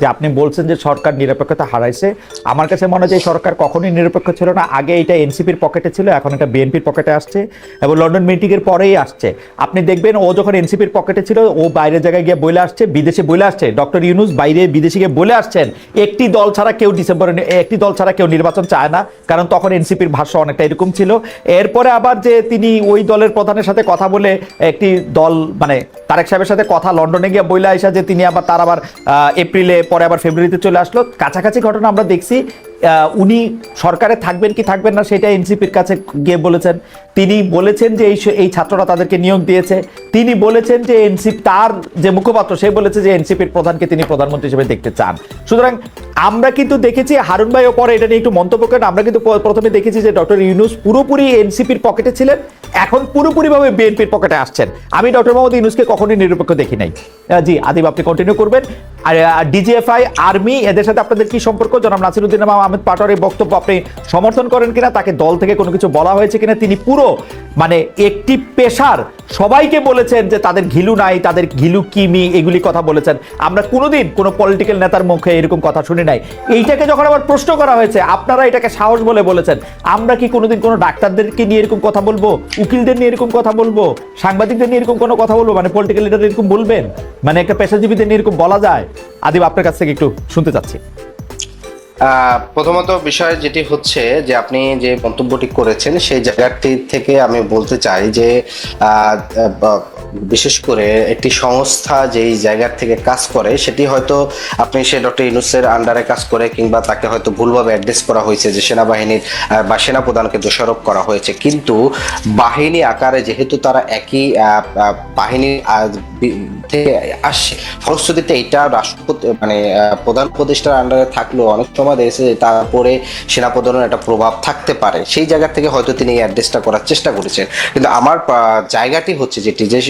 যে আপনি বলছেন যে সরকার নিরপেক্ষতা হারাইছে, আমার কাছে মনে হয় যে সরকার কখনোই নিরপেক্ষ ছিল না। আগে এটা এনসিপির পকেটে ছিল, এখন এটা বিএনপির পকেটে আসছে এবং লন্ডন মিটিং এর পরেই আসছে। আপনি দেখবেন ও যখন এনসিপির পকেটে ছিল, ও বাইরের জায়গায় গিয়ে বলে আসছে, বিদেশে বলে আসছে। ডক্টর ইউনুস বাইরে বিদেশে গিয়ে বলে আসছেন। একটি দল ছাড়া কেউ ডিসেম্বরে, একটি দল ছাড়া কেউ নির্বাচন চায় না, কারণ তখন এনসিপির ভাষ্য অনেকটা এরকম ছিল। এরপরে আবার যে তিনি ওই দলের প্রধানের সাথে কথা বলে একটি দল মানে তারেক সাহেবের সাথে কথা লন্ডনে গিয়ে বইলে আসা যে তিনি আবার, তার আবার এপ্রিলে পরে আবার ফেব্রুয়ারিতে চলে আসলো। কাছাকাছি ঘটনা আমরা দেখছি উনি সরকারে থাকবেন কি থাকবেন না সেটা এনসিপির কাছে গিয়ে বলেছেন। তিনি বলেছেন যে এই ছাত্ররা তাদেরকে নিয়োগ দিয়েছে। তিনি বলেছেন যে এনসিপি তার যে মুখপাত্র, সে বলেছে যে এনসিপির প্রধানকে তিনি প্রধানমন্ত্রী হিসেবে দেখতে চান। সুতরাং আমরা কিন্তু দেখেছি, হারুন ভাইও পরে এটা নিয়ে একটু মন্তব্য করেন, আমরা কিন্তু প্রথমে দেখেছি যে ডক্টর ইউনুস পুরোপুরি এনসিপির পকেটে ছিলেন, এখন পুরোপুরিভাবে বিএনপির পকেটে আসছেন। আমি ডক্টর মোহাম্মদ ইউনুসকে কখনোই নিরপেক্ষ দেখি নাই। জি, আদিব, আপনি কন্টিনিউ করবেন। আর ডিজিএফআই আর্মি এদের সাথে আপনাদের কি সম্পর্ক? জনাব নাসিরুদ্দিন আহমেদ পাটোয়ারির বক্তব্য আপনি সমর্থন করেন কিনা, তাকে দল থেকে কোনো কিছু বলা হয়েছে কিনা, তিনি পুরো মানে একটি পেশার সবাইকে বলেছেন যে তাদের ঘিলু নাই, তাদের ঘিলু কিমি, এগুলি কথা বলেছেন। আমরা কোনোদিন কোনো পলিটিক্যাল নেতার মুখে এরকম কথা শুনি নাই। এইটাকে যখন আবার প্রশ্ন করা হয়েছে, আপনারা এটাকে সাহস বলে বলেছেন। আমরা কি কোনোদিন কোনো ডাক্তারদেরকে নিয়ে এরকম কথা বলব? উকিলদের নিয়ে এরকম কথা বলব? সাংবাদিকদের নিয়ে এরকম কোনো কথা বলব? মানে পলিটিক্যাল লিডার এরকম বলবেন? মানে একটা পেশাজীবীদের নিয়ে এরকম বলা যায়? আদিব, আপনার কাছ থেকে একটু শুনতে চাচ্ছি। প্রথমত বিষয় যেটি হচ্ছে যে আপনি যে মন্তব্যটি করেছেন, সেই জায়গাটি থেকে আমি বলতে চাই যে বিশেষ করে একটি সংস্থা যেই জায়গার থেকে কাজ করে, সেটি হয়তো আপনি সে ডক্টর ইউনুসের আন্ডারে কাজ করে কিংবা তাকে হয়তো ভুলভাবে অ্যাড্রেস করা হয়েছে যে সেনাবাহিনীর বা সেনা সেনাপ্রধানকে দোষারোপ করা হয়েছে। কিন্তু বাহিনী আকারে যেহেতু তারা একই বাহিনীর থেকে আসছে ফলশ্রুতিতে এটা রাষ্ট্রপতি মানে প্রধান উপদেষ্টার আন্ডারে থাকলেও অনেক সময় দেখেছে যে তার সেনাপ্রধানের একটা প্রভাব থাকতে পারে। সেই জায়গা থেকে হয়তো তিনি এই অ্যাড্রেসটা করার চেষ্টা করেছেন। কিন্তু আমার জায়গাটি হচ্ছে যেটি যে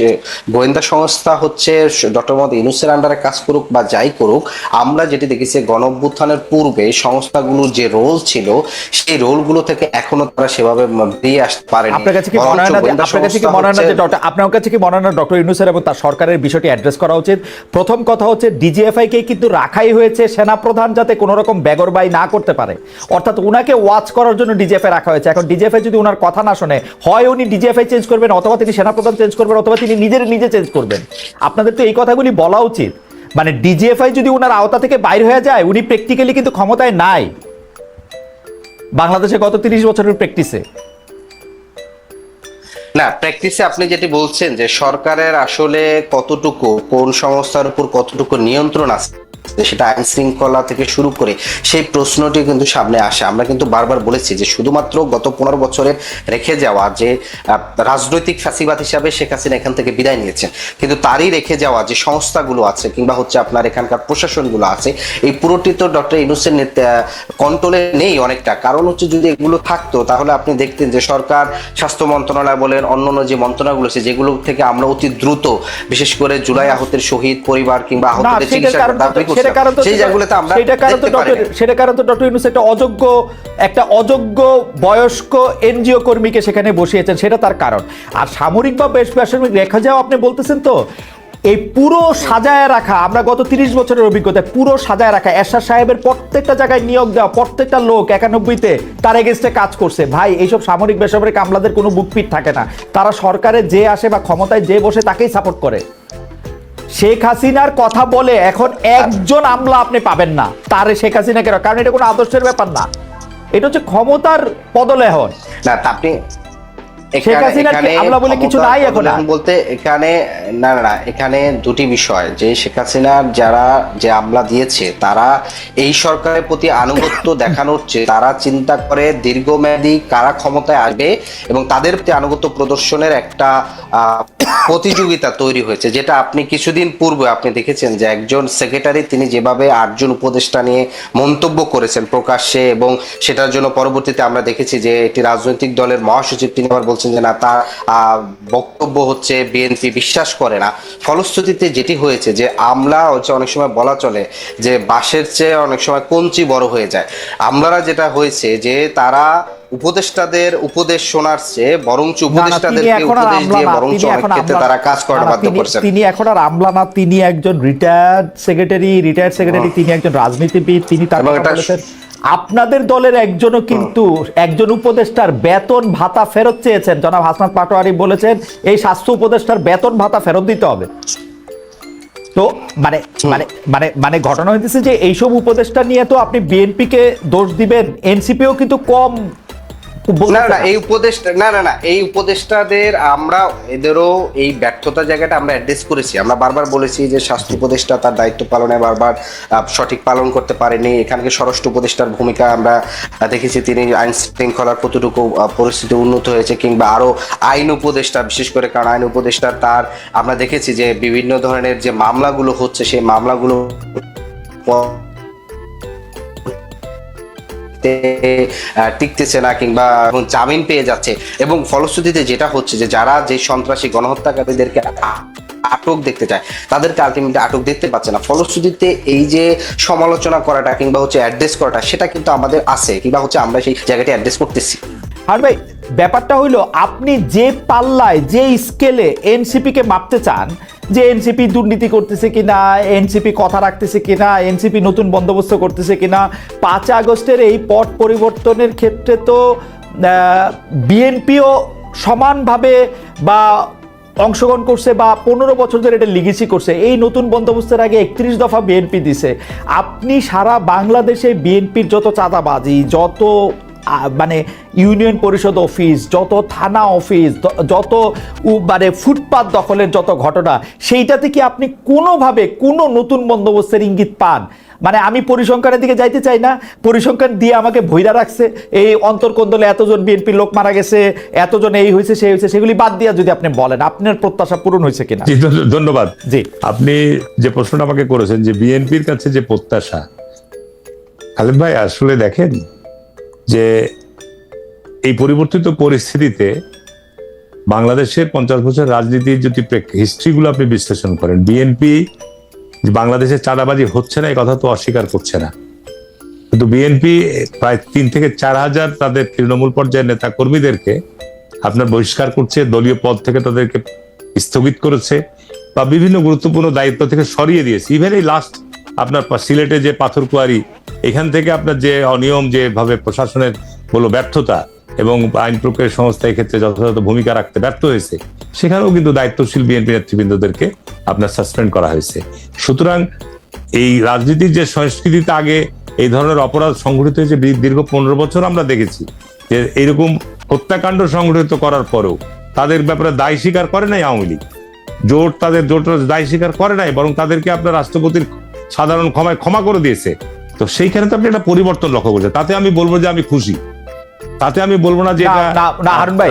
গোয়েন্দা সংস্থা হচ্ছে ডক্টর মোহাম্মদ ইউনুসের আন্ডারে কাজ করুক বা যাই করুক আমরা যেটি দেখেছি গণ পূর্বে সংস্থাগুলোর যে রোল ছিল সেই রোলগুলো থেকে এখনও তারা সেভাবে বেরিয়ে আসতে পারেনি। আপনার কাছে কি মনে হয় না আপনার কাছে কি মনে হয় না ডক্টর আপনার কাছে কি মনে হয় না ডক্টর ইউনুসের এবং তার সরকারের বিষয়টি অ্যাড্রেস করা উচিত। প্রথম কথা হচ্ছে ডিজিএফআই কে কিন্তু রাখাই হয়েছে সেনাপ্রধান যাতে কোনো রকম বেগরবাই না করতে পারে। অর্থাৎ উনাকে ওয়াচ করার জন্য ডিজিএফআই রাখা হয়েছে। এখন ডিজিএফআই যদি উনার কথা না শোনে, হয় উনি ডিজিএফআই চেঞ্জ করবেন অথবা তিনি সেনাপ্রধান চেঞ্জ করবেন অথবা তিনি নিজের, নিজে চেঞ্জ করবেন। আপনাদের তো এই কথাগুলি বলা উচিত। মানে ডিজিএফআই যদি উনার আওতা থেকে বাইর হয়ে যায়, উনি প্র্যাকটিক্যালি কিন্তু ক্ষমতায় নাই। বাংলাদেশে গত তিরিশ বছরের প্র্যাকটিসে না প্র্যাকটিসে আপনি যেটি বলছেন যে সরকারের আসলে কতটুকু, কোন সংস্থার উপর কতটুকু নিয়ন্ত্রণ আছে সেটা আইন শৃঙ্খলা থেকে শুরু করে সেই প্রশ্নটি কিন্তু সামনে আসে। আমরা কিন্তু বারবার বলেছি যে শুধুমাত্র গত পনেরো বছরের রেখে যাওয়া যে রাজনৈতিক ফ্যাসিবাদ হিসাবে শেখ হাসিনা এখান থেকে বিদায় নিয়েছেন কিন্তু তারই রেখে যাওয়া যে সংস্থাগুলো আছে কিংবা হচ্ছে আপনার এখানকার প্রশাসনগুলো আছে এই পুরোটি তো ডক্টর ইনুসের কন্ট্রোলে নেই অনেকটা। কারণ হচ্ছে যদি এগুলো থাকতো তাহলে আপনি দেখতেন যে সরকার স্বাস্থ্য মন্ত্রণালয় বলেন অন্যান্য যে মন্ত্রণালয়গুলো আছে যেগুলো থেকে আমরা অতি দ্রুত বিশেষ করে জুলাই আহতের শহীদ পরিবার কিংবা আহতদের চিকিৎসা দাবি সেটার কারণ তো সেই জায়গাগুলোতে আমরা সেটা কারণ তো ডক্টর সেটা কারণ তো ডক্টর ইউনুস একটা অযোগ্য একটা অযোগ্য বয়স্ক এনজিও কর্মীকে সেখানে বসিয়েছেন সেটা তার কারণ। আর সামরিক বা বেসামরিক রেখা যাও আপনি বলতেছেন তো এই পুরো সাজায় রাখা আমরা গত তিরিশ বছরের অভিজ্ঞতা পুরো সাজায় রাখা এরশাদ সাহেবের প্রত্যেকটা জায়গায় নিয়োগ দেওয়া প্রত্যেকটা লোক একানব্বইতে তার এগেনস্টে কাজ করছে। ভাই এইসব সামরিক বেসামরিক আমলাদের কোনো বুকপিট থাকে না। তারা সরকারে যে আসে বা ক্ষমতায় যে বসে তাকেই সাপোর্ট করে। শেখ হাসিনার কথা বলে এখন একজন আমলা আপনি পাবেন না। তারে শেখ হাসিনাকে কারণ এটা কোনো আদর্শের ব্যাপার না। এটা হচ্ছে ক্ষমতার পদলেহন। না আপনি শেখ এখানে- হাসিনার আমলা বলে কিছু নাই এখন? বলতে এখানে না না না এখানে দুটি বিষয়। যে শেখ হাসিনার যারা যে আমলা দিয়েছে তারা এই সরকারের প্রতি আনুগত্য দেখানোর চেয়ে তারা চিন্তা করে দীর্ঘমেয়াদী কারা ক্ষমতায় আসবে এবং তাদের প্রতি আনুগত্য প্রদর্শনের একটা আহ, প্রতিযোগিতা তৈরি হয়েছে, যেটা আপনি কিছুদিন পূর্বে আপনি দেখেছেন যে একজন সেক্রেটারি তিনি যেভাবে আটজন উপদেষ্টা নিয়ে মন্তব্য করেছেন প্রকাশ্যে এবং সেটার জন্য পরবর্তীতে আমরা দেখেছি যে একটি রাজনৈতিক দলের মহাসচিব তিনি আবার বলছেন যে না তার বক্তব্য হচ্ছে বিএনপি বিশ্বাস করে না। ফলশ্রুতিতে যেটি হয়েছে যে আমলা হচ্ছে অনেক সময় বলা চলে যে বাঁশের চেয়ে অনেক সময় কঞ্চি বড় হয়ে যায়। আমলারা যেটা হয়েছে যে তারা উপদেষ্টাদের উপদেশ শোনার চেয়ে বরঞ্চ তিনি উপদেষ্টাদেরকে উপদেশ দিয়ে না, বরঞ্চ অনেক ক্ষেত্রে তারা কাজ করার বাধ্য তিনি- করছেন। তিনি এখন আর আমলা না তিনি একজন রিটায়ার্ড সেক্রেটারি রিটায়ার্ড সেক্রেটারি তিনি একজন রাজনীতিবিদ তিনি তার আপনাদের দলের একজনও কিন্তু একজন উপদেষ্টার বেতন ভাতা ফেরত চেয়েছেন। জনাব হাসনাত পাটোয়ারি বলেছেন এই স্বাস্থ্য উপদেষ্টার বেতন ভাতা ফেরত দিতে হবে। তো মানে মানে মানে মানে ঘটনা হইতেছে যে এইসব উপদেষ্টা নিয়ে তো আপনি বিএনপিকে দোষ দিবেন এনসিপিও কিন্তু কম না না এই উপদেষ্টা না না না এই উপদেষ্টাদের আমরা এদেরও এই ব্যর্থতা জায়গাটা আমরা অ্যাড্রেস করেছি। আমরা বারবার বলেছি যে স্বাস্থ্য উপদেষ্টা তার দায়িত্ব পালনে বারবার সঠিক পালন করতে পারেনি। এখানকে স্বরাষ্ট্র উপদেষ্টার ভূমিকা আমরা দেখেছি। তিনি আইন শৃঙ্খলার কতটুকু পরিস্থিতি উন্নত হয়েছে কিংবা আরও আইন উপদেষ্টা বিশেষ করে কারণ আইন উপদেষ্টা তার আমরা দেখেছি যে বিভিন্ন ধরনের যে মামলাগুলো হচ্ছে সেই মামলাগুলো তে, আহ, টিকতেছে না কিংবা জামিন পেয়ে যাচ্ছে। এবং ফলশ্রুতিতে যেটা হচ্ছে যে যারা যে সন্ত্রাসী গণহত্যাকারীদেরকে আটক দেখতে চায় তাদেরকে আলটিমেটলি আটক দেখতে পাচ্ছে না। ফলশ্রুতিতে এই যে সমালোচনা করাটা কিংবা হচ্ছে অ্যাড্রেস করাটা সেটা কিন্তু আমাদের আছে কিংবা হচ্ছে আমরা সেই জায়গাটি অ্যাড্রেস করতেছি। আর ভাই ব্যাপারটা হইল, আপনি যে পাল্লায়, যে স্কেলে এনসিপি কে মাপতে চান, যে এনসিপি দুর্নীতি করতেছে কিনা এনসিপি কথা রাখতেছে কিনা এনসিপি নতুন বন্দোবস্ত করতেছে কিনা, পাঁচ আগস্টের এই পট পরিবর্তনের ক্ষেত্রে তো বিএনপিও সমানভাবে বা অংশগ্রহণ করছে বা পনেরো বছর ধরে এটা লিগেসি করছে। এই নতুন বন্দোবস্তের আগে একত্রিশ দফা বিএনপি দিছে। আপনি সারা বাংলাদেশে বিএনপির যত চাঁদাবাজি, যত মানে ইউনিয়ন পরিষদ অফিস যত থানা অফিস যত মানে ফুটপাত দখলের যত ঘটনা সেইটাতে কি আপনি কোনোভাবে কোনো নতুন বন্দোবস্তের ইঙ্গিত পান? মানে আমি পরিসংখ্যানের দিকে যাইতে চাই না। পরিসংখ্যান দিয়ে আমাকে ভৈরা রাখছে। এই অন্তর্কন্দলে এতজন বিএনপির লোক মারা গেছে এতজন এই হয়েছে সেই হয়েছে সেগুলি বাদ দিয়া যদি আপনি বলেন আপনার প্রত্যাশা পূরণ হয়েছে কিনা? ধন্যবাদ। জি। আপনি যে প্রশ্নটা আমাকে করেছেন যে বিএনপির কাছে যে প্রত্যাশা খালেদ ভাই আসলে দেখেন যে এই পরিবর্তিত পরিস্থিতিতে বাংলাদেশের পঞ্চাশ বছর রাজনীতির যদি হিস্ট্রিগুলো আপনি বিশ্লেষণ করেন বিএনপি বাংলাদেশে চাঁদাবাজি হচ্ছে না, এই কথা তো অস্বীকার করছে না। কিন্তু বিএনপি প্রায় তিন থেকে চার হাজার তাদের তৃণমূল পর্যায়ের নেতা কর্মীদেরকে আপনার বহিষ্কার করছে, দলীয় পদ থেকে তাদেরকে স্থগিত করেছে বা বিভিন্ন গুরুত্বপূর্ণ দায়িত্ব থেকে সরিয়ে দিয়েছে। ইভেন এই লাস্ট আপনার সিলেটে যে পাথরকুয়ারি এখান থেকে আপনার যে অনিয়ম, যেভাবে প্রশাসনের বলো ব্যর্থতা এবং আইন প্রক্রিয়া সংস্থা এক্ষেত্রে যথাযথ ভূমিকা রাখতে ব্যর্থ হয়েছে, সেখানেও কিন্তু দায়িত্বশীল বিএনপি নেতৃবৃন্দদেরকে আপনার সাসপেন্ড করা হয়েছে। সুতরাং এই রাজনীতির যে সংস্কৃতিতে আগে এই ধরনের অপরাধ সংঘটিত হয়েছে দীর্ঘ পনেরো বছর আমরা দেখেছি যে এরকম হত্যাকাণ্ড সংঘটিত করার পরেও তাদের ব্যাপারে দায় স্বীকার করে নাই আওয়ামী লীগ। জোট তাদের জোট দায় স্বীকার করে নাই, বরং তাদেরকে আপনার রাষ্ট্রপতির সাধারণ ক্ষমায় ক্ষমা করে দিয়েছে। তো সেইখানে তো আপনি একটা পরিবর্তন লক্ষ্য করছেন। তাতে আমি বলব যে আমি খুশি। তাতে আমি বলব না যে না হারুন ভাই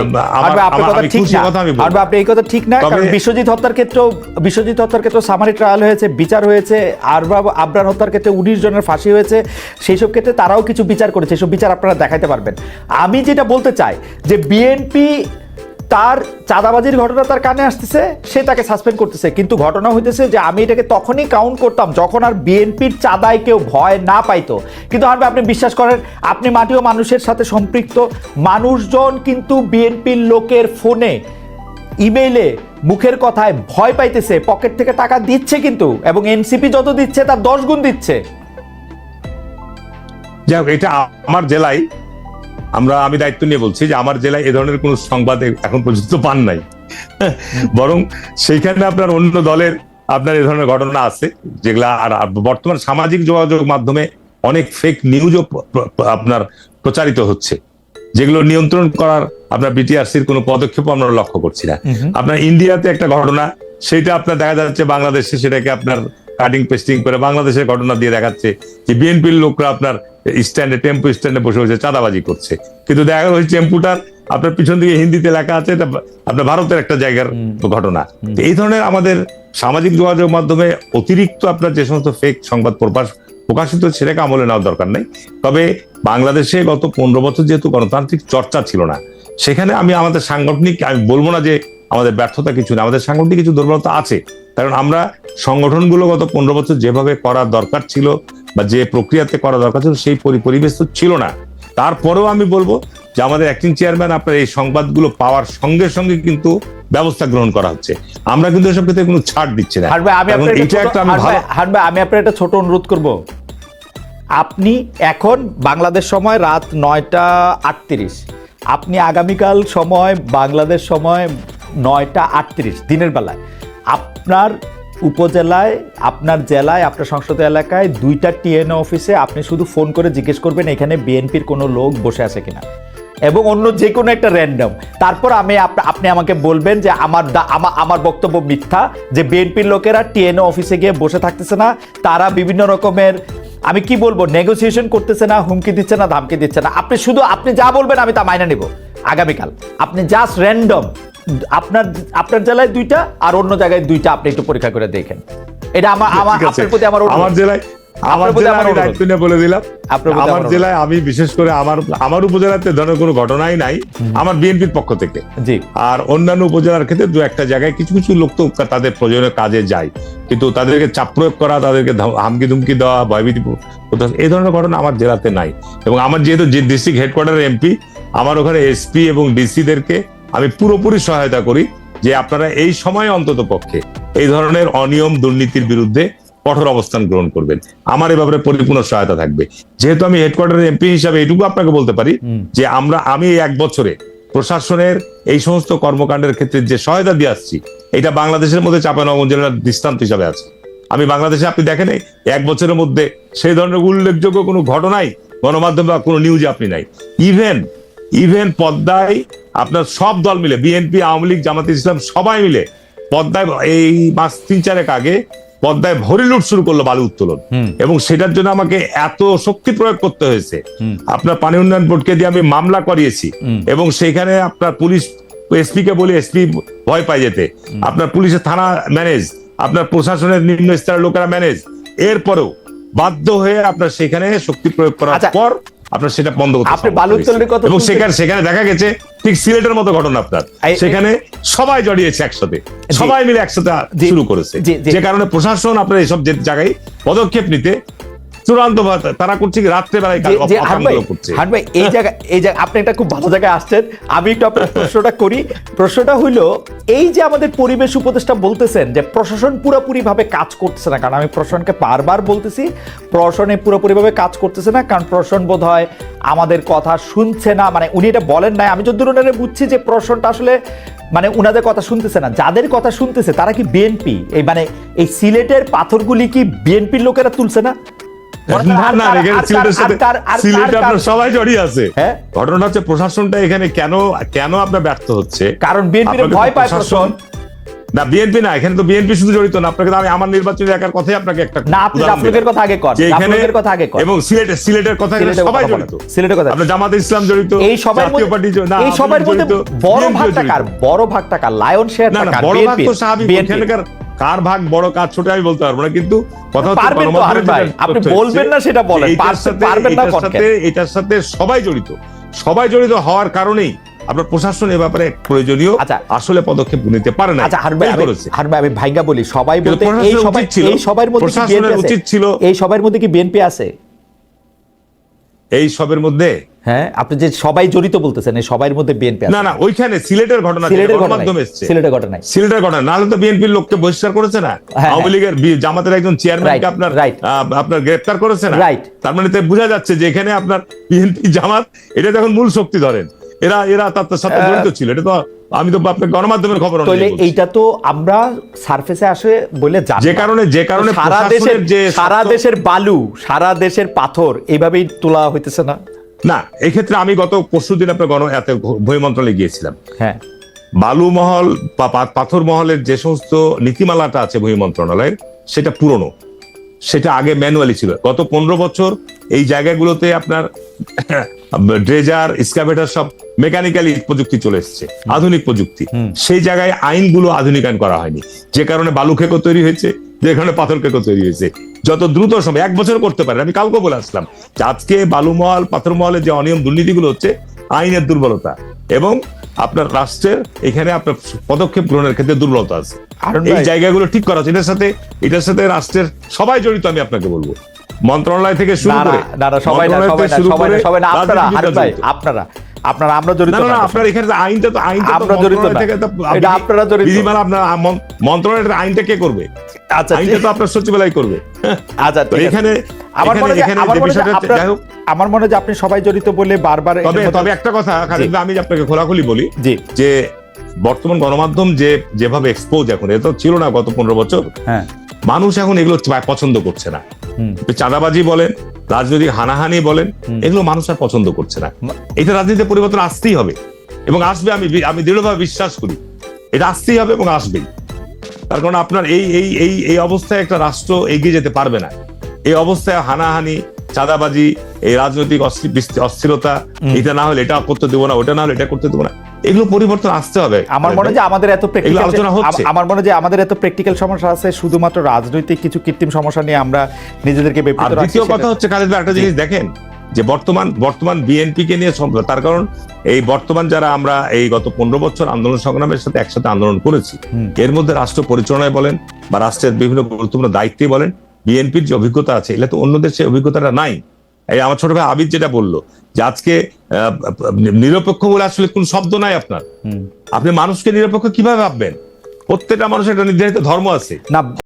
আপনার কথা ঠিক না। হারুন আপনি এই কথা ঠিক না কারণ বিশ্বজিৎ হত্যার ক্ষেত্রেও বিশ্বজিৎ হত্যার ক্ষেত্রে সামারি ট্রায়াল হয়েছে বিচার হয়েছে আর আবরার হত্যার ক্ষেত্রে উনিশ জনের ফাঁসি হয়েছে। সেই সব ক্ষেত্রে তারাও কিছু বিচার করেছে সব বিচার আপনারা দেখাইতে পারবেন। আমি যেটা বলতে চাই যে বিএনপি তার চাঁদাবাজির ঘটনা তার কানে আসতেছে সে তাকে সাসপেন্ড করতেছে। কিন্তু ঘটনা হইতেছে যে আমি এটাকে তখনই কাউন্ট করতাম যখন আর বিএনপির চাঁদায় কেউ ভয় না পাইতো। কিন্তু আর আপনি বিশ্বাস করেন আপনি মাটিও মানুষের সাথে সম্পৃক্ত। মানুষজন কিন্তু বিএনপির লোকের ফোনে ইমেইলে মুখের কথায় ভয় পাইতেছে পকেট থেকে টাকা দিচ্ছে কিন্তু এবং এনসিপি যত দিচ্ছে তার দশ গুণ দিচ্ছে। যাই হোক, এটা আমার জেলায় আমরা আমি দায়িত্ব নিয়ে বলছি যে আমার জেলায় এ ধরনের কোনো সংবাদ এখন পর্যন্ত পান নাই। বরং সেইখানে আপনার অন্য দলের আপনার এ ধরনের ঘটনা আছে যেগুলা আর বর্তমান সামাজিক যোগাযোগ মাধ্যমে অনেক ফেক নিউজও আপনার প্রচারিত হচ্ছে। যেগুলো নিয়ন্ত্রণ করার আপনার বিটিআরসির কোনো পদক্ষেপ আমরা লক্ষ্য করছি না। আপনার ইন্ডিয়াতে একটা ঘটনা সেটা আপনার দেখা যাচ্ছে বাংলাদেশে সেটাকে আপনার কাটিং পেস্টিং করে বাংলাদেশের ঘটনা দিয়ে দেখাচ্ছে যে বিএনপির লোকরা আপনার স্ট্যান্ডে টেম্পো স্ট্যান্ডে বসে বসে চাঁদাবাজি করছে। কিন্তু দেখা গেল ওই টেম্পুটার আপনার পিছন দিকে হিন্দিতে লেখা আছে এটা আপনার ভারতের একটা জায়গার ঘটনা। এই ধরনের আমাদের সামাজিক যোগাযোগ মাধ্যমে অতিরিক্ত আপনার যে সমস্ত ফেক সংবাদ প্রকাশ প্রকাশিত সেটাকে আমলে নেওয়ার দরকার নেই। তবে বাংলাদেশে গত পনেরো বছর যেহেতু গণতান্ত্রিক চর্চা ছিল না সেখানে আমি আমাদের সাংগঠনিক আমি বলব না যে আমাদের ব্যর্থতা কিছু না আমাদের সাংগঠনিক কিছু দুর্বলতা আছে। কারণ আমরা সংগঠনগুলো গত পনেরো বছর যেভাবে করার দরকার ছিল বা যে প্রক্রিয়াতে করা দরকার ছিল সেই পরি- পরিবেশ তো ছিল না। তারপরেও আমি বলব যে আমাদের অ্যাক্টিং চেয়ারম্যান আপনার এই সংবাদগুলো পাওয়ার সঙ্গে সঙ্গে কিন্তু ব্যবস্থা গ্রহণ করা হচ্ছে। আমরা কিন্তু এসব ক্ষেত্রে কোনো ছাড় দিচ্ছি না। হার ভাই আমি আপনার একটা আমি হার ভাই, ভালো হার ভাই, আমি আপনার একটা ছোট অনুরোধ করব। আপনি এখন বাংলাদেশ সময় রাত নয়টা আটত্রিশ। আপনি আগামীকাল সময় বাংলাদেশ সময় নয়টা আটত্রিশ দিনের বেলায়। আপনার উপজেলায়, আপনার জেলায়, আপনার সংসদ এলাকায় দুইটা টিএনও অফিসে আপনি শুধু ফোন করে জিজ্ঞেস করবেন এখানে বিএনপির কোনো লোক বসে আছে কিনা। এবং অন্য যে কোনো একটা র্যান্ডম তারপর আমি আপনি আমাকে বলবেন যে আমার আমার বক্তব্য মিথ্যা, যে বিএনপির লোকেরা টিএনও অফিসে গিয়ে বসে থাকতেছে না, তারা বিভিন্ন রকমের, আমি কি বলব নেগোসিয়েশন করতেছে না, হুমকি দিচ্ছে না, ধামকি দিচ্ছে না। আপনি শুধু, আপনি যা বলবেন আমি তা মাইনে নিব। আগামীকাল। আপনি জাস্ট র্যান্ডম আপনার আপনার জেলায় দুইটা আর অন্য জায়গায় দুইটা আপনি একটু পরীক্ষা করে দেখেন। এটা আমার আমার আপনার প্রতি আমার আমার জেলায় আমার জেলায় বলে দিলাম। আমার জেলায় আমি বিশেষ করে আমার আমার উপজেলাতে কোনো ঘটনাই নাই। আমার বিএনপির পক্ষ থেকে। জি। আর অন্যান্য উপজেলার ক্ষেত্রে দু একটা জায়গায় কিছু কিছু লোক তো তাদের প্রয়োজনীয় কাজে যায়। কিন্তু তাদেরকে চাপ প্রয়োগ করা তাদেরকে হামকি ধুমকি দেওয়া ভয়ভীতি এই ধরনের ঘটনা আমার জেলাতে নাই। এবং আমার যেহেতু ডিস্ট্রিক্ট হেডকোয়ার্টার এমপি আমার ওখানে এসপি এবং ডিসিদেরকে আমি পুরোপুরি সহায়তা করি যে আপনারা এই সময় অন্তত পক্ষে এই ধরনের অনিয়ম দুর্নীতির বিরুদ্ধে কঠোর অবস্থান গ্রহণ করবেন। আমার এ ব্যাপারে পরিপূর্ণ সহায়তা থাকবে। যেহেতু আমি হেডকোয়ার্টার এমপি হিসাবে এটুকু আপনাকে বলতে পারি যে আমরা আমি এই এক বছরে প্রশাসনের এই সমস্ত কর্মকাণ্ডের ক্ষেত্রে যে সহায়তা দিয়ে আসছি এটা বাংলাদেশের মধ্যে চাপানগঞ্জ জেলার দৃষ্টান্ত হিসাবে আছে। আমি বাংলাদেশে আপনি দেখেন এই এক বছরের মধ্যে সেই ধরনের উল্লেখযোগ্য কোনো ঘটনাই গণমাধ্যম বা কোনো নিউজে আপনি নাই। ইভেন ইভেন পদ্মায় আপনার সব দল মিলে বিএনপি আওয়ামী লীগ জামাত ইসলাম সবাই মিলে পদ্মায় এই মাস তিন চারেক আগে পদ্মায় ভরি লুট শুরু করল বালু উত্তোলন। এবং সেটার জন্য আমাকে এত শক্তি প্রয়োগ করতে হয়েছে। আপনার পানি উন্নয়ন বোর্ডকে দিয়ে আমি মামলা করিয়েছি। এবং সেখানে আপনার পুলিশ এসপি কে বলি এসপি ভয় পাই যেতে। আপনার পুলিশের থানা ম্যানেজ আপনার প্রশাসনের নিম্ন স্তরের লোকেরা ম্যানেজ। এরপরেও বাধ্য হয়ে আপনার সেখানে শক্তি প্রয়োগ করার আচ্ছা। পর আপনার সেটা বন্ধ করতে আপনি কথা এবং সেখানে সেখানে দেখা গেছে ঠিক সিলেটের মতো ঘটনা আপনার। সেখানে সবাই জড়িয়েছে একসাথে। সবাই মিলে একসাথে শুরু করেছে। যে কারণে প্রশাসন আপনার এইসব যে জায়গায় পদক্ষেপ নিতে চূড়ান্ত তারা করছে কি রাত্রে বেলায় হাট ভাই, করছে। হাট ভাই, এই জায়গা এই জায়গা আপনি একটা খুব ভালো জায়গায় আসছেন। আমি একটু আপনার প্রশ্নটা করি। প্রশ্নটা হইল এই যে আমাদের পরিবেশ উপদেষ্টা বলতেছেন যে প্রশাসন পুরোপুরি ভাবে কাজ করতেছে না কারণ আমি প্রশাসনকে বারবার বলতেছি প্রশাসনে পুরোপুরি ভাবে কাজ করতেছে না কারণ প্রশাসন বোধ হয় আমাদের কথা শুনছে না। মানে উনি এটা বলেন নাই আমি যদ্দূর ওনারে বুঝছি যে প্রশাসনটা আসলে মানে উনাদের কথা শুনতেছে না। যাদের কথা শুনতেছে তারা কি বিএনপি? এই মানে এই সিলেটের পাথরগুলি কি বিএনপির লোকেরা তুলছে না? না না এখানে সিলেটের সাথে সিলেটে আপনার সবাই জড়িয়ে আছে। হ্যাঁ? হচ্ছে প্রশাসনটা এখানে কেন কেন আপনার ব্যর্থ হচ্ছে? কারণ বিএনপির ভয় পায় প্রশাসন- না বিএনপি না এখানে তো বিএনপি শুধু জড়িত না। আপনাকে আমি আমার নির্বাচনী এলাকার কথাই আপনাকে একটা না আপনি উদাহরণ কথা আগে কর যে কথা আগে কর এবং সিলেটের সিলেটের কথা এখানে সবাই জড়িত। সিলেটের কথা আপনার জামাত ইসলাম জড়িত এই সবার পার্টি না, এই সবার মধ্যে বড় ভাগটা কার বড় ভাগটা কার লায়ন শেয়ার না না বড় ভাগ তো স্বাভাবিক ওখানকার কার ভাগ বড় কাজ ছোট আমি বলতে পারব না কিন্তু কথা আপনি বলবেন না সেটা বলেন, এটার পারবেন- সাথে- না সাথে এটার সাথে সবাই জড়িত। সবাই জড়িত হওয়ার কারণেই আপনার প্রশাসন এ ব্যাপারে প্রয়োজনীয় আচ্ছা। আসলে পদক্ষেপ নিতে পারে না আচ্ছা হারবে আমি ভাইঙ্গা বলি সবাই বলতে এই সবাই এই সবার মধ্যে প্রশাসনের উচিত ছিল। এই সবার মধ্যে কি বিএনপি আছে? এই সবের মধ্যে? হ্যাঁ আপনি যে সবাই জড়িত বলতেছেন এই সবার মধ্যে বিএনপি না না ওইখানে সিলেটের ঘটনা সিলেটের মাধ্যমে এসেছে। সিলেটের ঘটনা সিলেটের ঘটনা নাহলে তো বিএনপির লোককে বহিষ্কার করেছে না? হ্যাঁ, আওয়ামী হ্যাঁ। লীগের জামাতের একজন চেয়ারম্যানকে আপনার রাইট আপনার গ্রেফতার করেছে না? রাইট তার মানে তো বোঝা যাচ্ছে যে এখানে আপনার বিএনপি জামাত এটা যখন মূল শক্তি ধরেন এরা এরা তার সাথে জড়িত ছিল এটা তো আমি তো আপনার গণমাধ্যমের খবর তাহলে এইটা তো আমরা সারফেসে আসে বলে জানি যে কারণে যে কারণে সারা দেশের যে সারা দেশের বালু সারা দেশের পাথর এইভাবেই তোলা হইতেছে না? না এক্ষেত্রে আমি গত পরশু দিন আপনার গণ এতে ভূমি মন্ত্রণালয়ে গিয়েছিলাম। হ্যাঁ। বালু মহল বা পাথর মহলের যে সমস্ত নীতিমালাটা আছে ভূমি মন্ত্রণালয়ের সেটা পুরনো। সেটা আগে ম্যানুয়ালি ছিল। গত পনেরো বছর এই জায়গাগুলোতে আপনার ড্রেজার স্ক্যাভেটার সব মেকানিক্যালি প্রযুক্তি চলে এসেছে আধুনিক প্রযুক্তি। সেই জায়গায় আইনগুলো আধুনিকায়ন করা হয়নি। যে কারণে বালু খেকো তৈরি হয়েছে যে কারণে পাথর খেকো তৈরি হয়েছে। যত দ্রুত সময় এক বছর করতে পারে আমি কালকে বলে আসলাম যে আজকে বালু মহল পাথর মহলের যে অনিয়ম দুর্নীতিগুলো হচ্ছে আইনের দুর্বলতা এবং আপনার রাষ্ট্রের এখানে আপনার পদক্ষেপ গ্রহণের ক্ষেত্রে দুর্বলতা আছে। এই জায়গাগুলো ঠিক করা আছে এটার সাথে এটার সাথে রাষ্ট্রের সবাই জড়িত আমি আপনাকে বলব। মন্ত্রণালয় থেকে শুরু করে না না সবাই না সবাই না সবাই না সবাই না আপনারা হারুন ভাই আপনারা আপনারা আমরা জড়িত না না এখানে আইনটা তো আইনটা আমরা জড়িত না। এটা আপনারা জড়িত। বিধিমালা আপনার মন্ত্রণালয়ের আইনটা কে করবে? আচ্ছা আইনটা তো আপনার সচিবালয় করবে। আচ্ছা এখানে আমার মনে আমার মনে হয় যে আপনার- আপনি সবাই জড়িত বলে বারবার তবে তবে একটা কথা খালিদ আমি আপনাকে খোলাখুলি বলি যে বর্তমান গণমাধ্যম যে যেভাবে এক্সপোজ এখন এটা ছিল না গত পনেরো বছর। হ্যাঁ। মানুষ এখন এগুলো পছন্দ করছে না। চাঁদাবাজি বলেন রাজনৈতিক হানাহানি বলেন এগুলো মানুষ আর পছন্দ করছে না। এটা রাজনীতিতে পরিবর্তন আসতেই হবে এবং আসবে আমি আমি দৃঢ়ভাবে বিশ্বাস করি। এটা আসতেই হবে এবং আসবেই। তার কারণ আপনার এই এই এই এই অবস্থায় একটা রাষ্ট্র এগিয়ে যেতে পারবে না। এই অবস্থায় হানাহানি চাঁদাবাজি এই রাজনৈতিক অস্থিরতা এটা না হলে এটা করতে দেবো না ওটা না হলে এটা করতে দেবো না। এগুলো পরিবর্তন আসতে হবে। আমার মনে হয় যে আমাদের এত প্র্যাকটিক্যাল আলোচনা হচ্ছে। আমার মনে হয় যে আমাদের এত প্র্যাকটিক্যাল সমস্যা আছে শুধুমাত্র রাজনৈতিক কিছু কৃত্রিম সমস্যা নিয়ে আমরা নিজেদেরকে রাখছি দ্বিতীয় কথা হচ্ছে খালিদ একটা জিনিস দেখেন যে বর্তমান বর্তমান বিএনপি কে নিয়ে সম- তার কারণ এই বর্তমান যারা আমরা এই গত পনেরো বছর আন্দোলন সংগ্রামের সাথে একসাথে আন্দোলন করেছি এর মধ্যে রাষ্ট্র পরিচালনায় বলেন বা রাষ্ট্রের বিভিন্ন গুরুত্বপূর্ণ দায়িত্বে বলেন বিএনপির যে অভিজ্ঞতা আছে এগুলো তো অন্যদের সেই অভিজ্ঞতাটা নাই। এই আমার ছোট ভাই আবিদ যেটা বলল যে আজকে আহ, নিরপেক্ষ বলে আসলে কোন শব্দ নাই আপনার। আপনি মানুষকে নিরপেক্ষ কীভাবে ভাববেন? প্রত্যেকটা মানুষের একটা নির্ধারিত ধর্ম আছে। না